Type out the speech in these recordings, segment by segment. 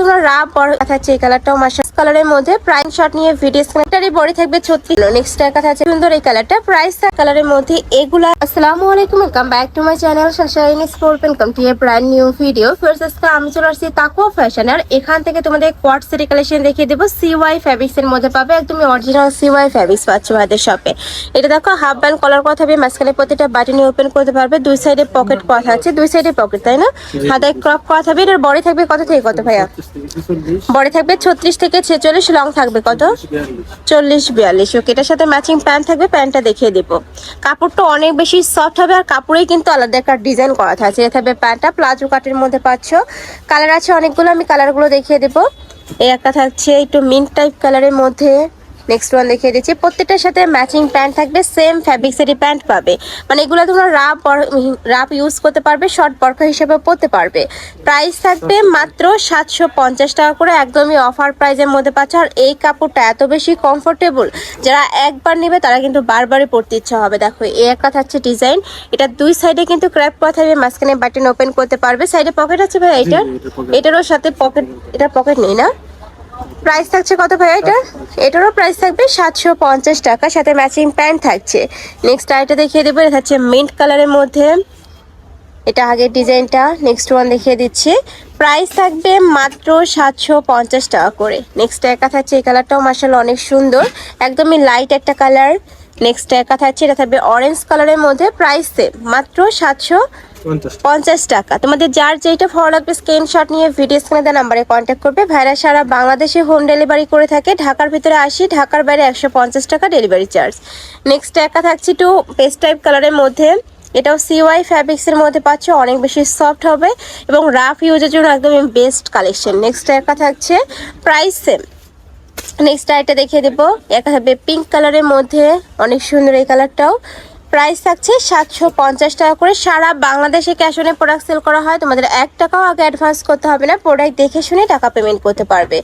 ধরো রাব বড় থাকছে এই কালারটাও মাসা কালারের মধ্যে প্রাইম শট নিয়ে ভিডিও স্ক্রিনটারই বডি থাকবে ছত্রিশ নেক্সট এর কথা আছে সুন্দর এই কালারটা প্রাইস কালারের মধ্যে এগুলা। আসসালামু আলাইকুম welcome back to my channel Sunshine Sport welcome to a brand new video first আজকে আমি চলে আসছি তাকুয়া ফ্যাশন আর এখান থেকে তোমাদের কোয়ার্ট সেরি কালেকশন দেখিয়ে দেবো। সিওয়াই ফ্যাব্রিক্স এর মধ্যে পাবে একদমই অরিজিনাল সিওয়াই ফ্যাব্রিক্স পাচ্ছ আমাদের শপে এটা দেখো হাফ ব্যান্ড কলার কথা হবে মাঝখানে প্রতিটা বাটনে ওপেন করতে পারবে। দুই সাইডে পকেট কথা আছে দুই সাইডে পকেট তাই না? হাতায় ক্রপ করা থাকবে এটার বডি থাকবে কত থেকে কত ভাইয়া? বডি থাকবে ছত্রিশ থেকে ছেচল্লিশ লং থাকবে কত? চল্লিশ বিয়াল্লিশ। ওকে এটার সাথে ম্যাচিং প্যান্ট থাকবে প্যান্টটা দেখিয়ে দেব। কাপড়টা অনেক বেশি সফট হবে আর কাপড়েই কিন্তু আলাদা একটা ডিজাইন করা থাকছে। এটা থাকবে প্যান্টটা প্লাজো কাটের মধ্যে পাচ্ছ। কালার আছে অনেকগুলো আমি কালারগুলো দেখিয়ে দেবো। এই একটা থাকছে একটু মিন্ট টাইপ কালারের মধ্যে। নেক্সট ওয়ান দেখিয়ে দিচ্ছি। প্রত্যেকটার সাথে ম্যাচিং প্যান্ট থাকবে সেম ফ্যাব্রিক্সেরই প্যান্ট পাবে। মানে এগুলো তোমরা রাপ রাপ ইউজ করতে পারবে শর্ট বরকা হিসেবে পরতে পারবে। প্রাইস থাকবে মাত্র সাতশো পঞ্চাশ টাকা করে একদমই অফার প্রাইজের মধ্যে পাচ্ছ। আর এই কাপড়টা এত বেশি কমফোর্টেবল যারা একবার নেবে তারা কিন্তু বারবারই পরতে ইচ্ছা হবে। দেখো এই একটা থাকছে ডিজাইন এটা দুই সাইডে কিন্তু ক্র্যাপ করা থাকবে মাঝখানে বাটন ওপেন করতে পারবে। সাইডে পকেট আছে ভাই এটার এটারও সাথে পকেট এটার পকেট নেই না? প্রাইস থাকছে কত ভাই এটা? এটারও প্রাইস থাকবে সাতশো পঞ্চাশ টাকা, সাথে ম্যাচিং প্যান্ট থাকছে। নেক্সট আইটা দেখিয়ে দেবো, এটা হচ্ছে মিন্ট কালারের মধ্যে। এটা আগের ডিজাইনটা নেক্সট ওয়ান দেখিয়ে দিচ্ছি। প্রাইস থাকবে মাত্র সাতশো পঞ্চাশ টাকা করে। নেক্সট একা থাকছে, এই কালারটাও মার্শাল অনেক সুন্দর। একদমই লাইট একটা কালার নেক্সট একা থাকছে, এটা থাকবে অরেঞ্জ কালারের মধ্যে প্রাইস সেম মাত্র সাতশো পঞ্চাশ টাকা। তোমাদের যার যেটা ভালো লাগবে স্ক্রিনশট নিয়ে ভিডিও স্ক্রিনে দেওয়া নাম্বারে কন্ট্যাক্ট করবে। ভাইরা সারা বাংলাদেশে হোম ডেলিভারি করে থাকে। ঢাকার ভিতরে আসি, ঢাকার বাইরে একশো পঞ্চাশ টাকা ডেলিভারি চার্জ নেক্সট একা থাকছে একটু পেস্ট টাইপ কালারের মধ্যে। এটাও সিওয়াই ফ্যাব্রিক্সের মধ্যে পাচ্ছ, অনেক বেশি সফট হবে এবং রাফ ইউজের জন্য একদমই বেস্ট কালেকশন নেক্সট একা থাকছে প্রাইস সেম নেক্সট আইটা দেখিয়ে দেবো। একা হবে পিঙ্ক কালারের মধ্যে, অনেক সুন্দর এই কালারটাও প্রাইস থাকছে সাতশো পঞ্চাশ টাকা করে। সারা বাংলাদেশে ক্যাশ অনে প্রোডাক্ট সেল করা হয়। তোমাদের এক টাকাও আগে অ্যাডভান্স করতে হবে না। প্রোডাক্ট দেখে শুনে টাকা পেমেন্ট করতে পারবে।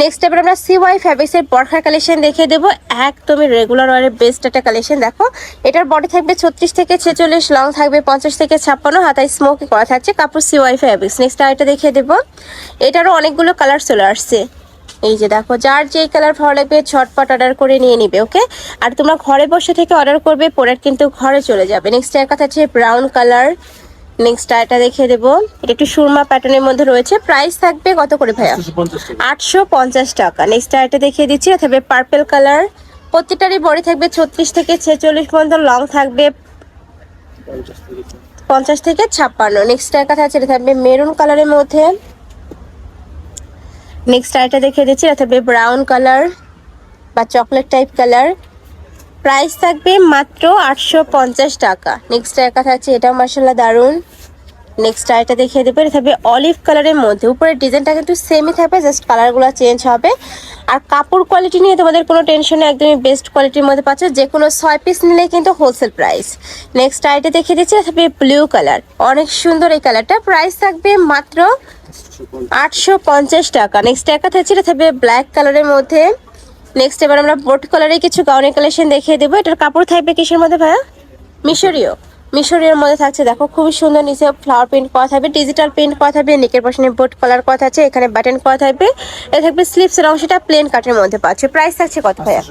নেক্সট এবার আমরা সিওয়াই ফ্যাব্রিক্সের বরখার কালেকশন দেখিয়ে দেবো। একদমই রেগুলার ওয়ারের বেস্ট একটা কালেকশন দেখো। এটার বডি থাকবে ছত্রিশ থেকে ছেচল্লিশ লং থাকবে পঞ্চাশ থেকে ছাপ্পান্ন, হাতায় স্মোকি করা থাকছে কাপড় সিওয়াই ফ্যাব্রিক্স নেক্সট আরেকটা দেখিয়ে দেবো। এটারও অনেকগুলো কালার চলে আসছে। এই যে দেখো যার যেই কালার ভালো লাগবে ছটপট অর্ডার করে নিয়ে নিবে ওকে আর তোমরা ঘরে বসে থেকে অর্ডার করবে প্রোডাক্ট কিন্তু ঘরে চলে যাবে। নেক্সট এর কথা হচ্ছে ব্রাউন কালার নেক্সট এটা দেখিয়ে দেবো। এটা একটু সুরমা প্যাটার্নের মধ্যে রয়েছে। প্রাইস থাকবে কত করে ভাইয়া? আটশো পঞ্চাশ টাকা। নেক্সট এটা দেখিয়ে দিচ্ছি থাকবে পার্পেল কালার প্রত্যেকটারই বডি থাকবে ছত্রিশ থেকে ছেচল্লিশ পর্যন্ত লং থাকবে পঞ্চাশ থেকে। ছাপ্পান্ন। নেক্সট এর কথা আছে এটা থাকবে মেরুন কালারের মধ্যে। নেক্সট আরেকটা দেখে দিচ্ছি, এটা থাকবে ব্রাউন কালার বা চকলেট টাইপ কালার প্রাইস থাকবে মাত্র আটশো পঞ্চাশ টাকা। নেক্সট একা থাকছে, এটাও মার্শাল্লাহ দারুণ। নেক্সট আরেকটা দেখিয়ে দেবো। এটা থাকবে অলিভ কালারের মধ্যে। উপরের ডিজাইনটা কিন্তু সেমই থাকবে জাস্ট কালারগুলো চেঞ্জ হবে। আর কাপড় কোয়ালিটি নিয়ে তোমাদের কোনো টেনশন একদমই বেস্ট কোয়ালিটির মধ্যে পাচ্ছ। যে কোনো ছয় পিস নিলে কিন্তু হোলসেল প্রাইস নেক্সট আইটে দেখিয়ে দিচ্ছি, এটা থাকবে ব্লু কালার অনেক সুন্দর এই কালারটা প্রাইস থাকবে মাত্র আটশো পঞ্চাশ টাকা। নেক্সট একা থাকছে, এটা থাকবে ব্ল্যাক কালারের মধ্যে। নেক্সট এবার আমরা বোট কালারের কিছু গাউনের কালেকশন দেখিয়ে দেবো। এটার কাপড় থাকবে কিসের মধ্যে ভাইয়া? মিশরীয়। মিশরীয় মধ্যে থাকছে, দেখো খুবই সুন্দর নিচে ফ্লাওয়ার প্রিন্ট করা থাকবে ডিজিটাল প্রিন্ট করা থাকবে নেকের পাশে বোট কালার করা আছে এখানে বাটন করা থাকবে। এটা থাকবে স্লিপসের অংশটা প্লেন কাটের মধ্যে পাচ্ছে। প্রাইস থাকছে কত ভাইয়া?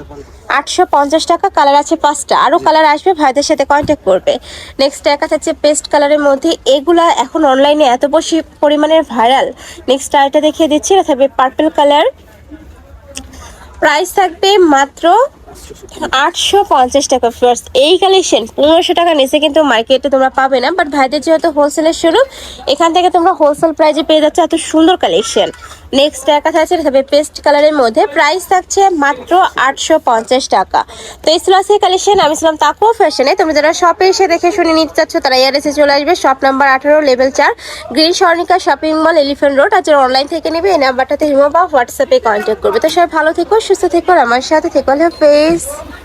আটশো পঞ্চাশ টাকা কালার আছে পাঁচটা। আরও কালার আসবে, ভাইদের সাথে কন্ট্যাক্ট করবে। নেক্সট একা থাকছে পেস্ট কালারের মধ্যে, এগুলা এখন অনলাইনে এত বেশি পরিমাণের ভাইরাল নেক্সট আরেকটা দেখিয়ে দিচ্ছি, এটা থাকবে পার্পল কালার প্রাইস থাকবে মাত্র আটশো পঞ্চাশ টাকা ফার্স্ট এই কালেকশন পনেরোশো টাকা নিচে কিন্তু মার্কেটে তোমরা পাবে না বাট ভাইদের যেহেতু হোলসেলের শুরু, এখান থেকে তোমরা হোলসেল প্রাইজে পেয়ে যাচ্ছ এত সুন্দর কালেকশন নেক্সট একা থাকছে তবে পেস্ট কালারের মধ্যে। প্রাইস থাকছে মাত্র আটশো পঞ্চাশ টাকা। তো এই ছিল সেই কালেকশন আমি ছিলাম তাকুয়া ফ্যাশনে তোমরা যারা শপে এসে দেখে শুনে নিতে চাচ্ছ, তারা ইয়ারেসে চলে আসবে শপ নাম্বার আঠারো লেভেল চার। Green Swarnika shopping mall Elephant Road আর যারা অনলাইন থেকে নেবে, এই নাম্বারটাতে হিমো বা হোয়াটসঅ্যাপে কন্ট্যাক্ট করবে। তো সবাই ভালো থেকো, সুস্থ থেকো আমার সাথে থেকো। please?